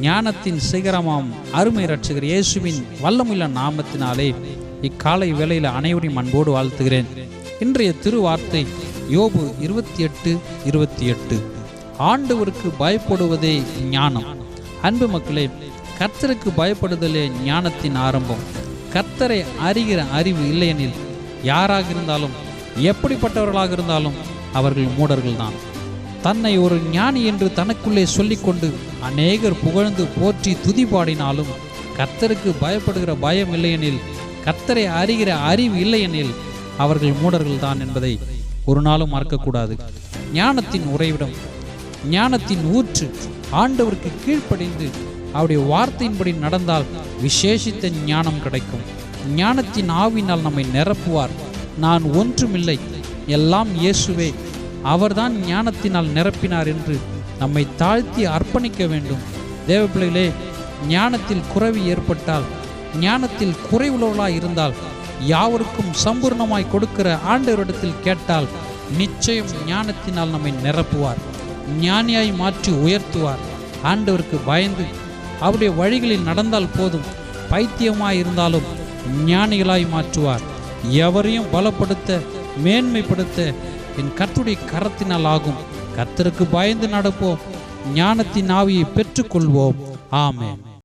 ஞானத்தின் சிகரமாம். அருமை ரட்சகர் இயேசுவின் வல்லமுள்ள நாமத்தினாலே இக்காலை வேளையில் அனைவரையும் அன்போடு வாழ்த்துகிறேன். இன்றைய திருவார்த்தை யோபு இருபத்தி எட்டு இருபத்தி எட்டு. ஆண்டவருக்கு பயப்படுவதே ஞானம். அன்பு மக்களே கர்த்தருக்கு பயப்படுதலே ஞானத்தின் ஆரம்பம். கர்த்தரை அறிகிற அறிவு இல்லையெனில் யாராக இருந்தாலும் எப்படிப்பட்டவர்களாக இருந்தாலும் அவர்கள் மூடர்கள்தான். தன்னை ஒரு ஞானி என்று தனக்குள்ளே சொல்லிக்கொண்டு அநேகர் புகழ்ந்து போற்றி துதி பாடினாலும் கர்த்தருக்கு பயப்படுகிற பயம் இல்லையெனில் கர்த்தரை அறிகிற அறிவு இல்லையெனில் அவர்கள் மூடர்கள்தான் என்பதை ஒரு நாளும் மறக்கக்கூடாது. ஞானத்தின் உறைவிடம் ஞானத்தின் ஊற்று ஆண்டவருக்கு கீழ்ப்படிந்து அவருடைய வார்த்தையின்படி நடந்தால் விசேஷித்த ஞானம் கிடைக்கும். ஞானத்தின் ஆவினால் நம்மை நிரப்புவார். நான் ஒன்றுமில்லை. எல்லாம் இயேசுவே. அவர்தான் ஞானத்தினால் நிரப்பினார் என்று நம்மை தாழ்த்தி அர்ப்பணிக்க வேண்டும். தேவ பிள்ளைகளே ஞானத்தில் குறைவு ஏற்பட்டால் ஞானத்தில் குறைவுள்ளவர்களாய் இருந்தால் யாவருக்கும் சம்பூர்ணமாய் கொடுக்கிற ஆண்டவரிடத்தில் கேட்டால் நிச்சயம் ஞானத்தினால் நம்மை நிரப்புவார் ஞானியாய் மாற்றி உயர்த்துவார். ஆண்டவருக்கு பயந்து அவருடைய வழிகளில் நடந்தால் போதும் பைத்தியமாய் இருந்தாலும் ஞானிகளாய் மாற்றுவார். எவரையும் பலப்படுத்த மேன்மைப்படுத்த என் கர்த்துடைய கரத்தினால் ஆகும். கர்த்தருக்கு பயந்து நடப்போம். ஞானத்தின் ஆவியை பெற்றுக்கொள்வோம். ஆமே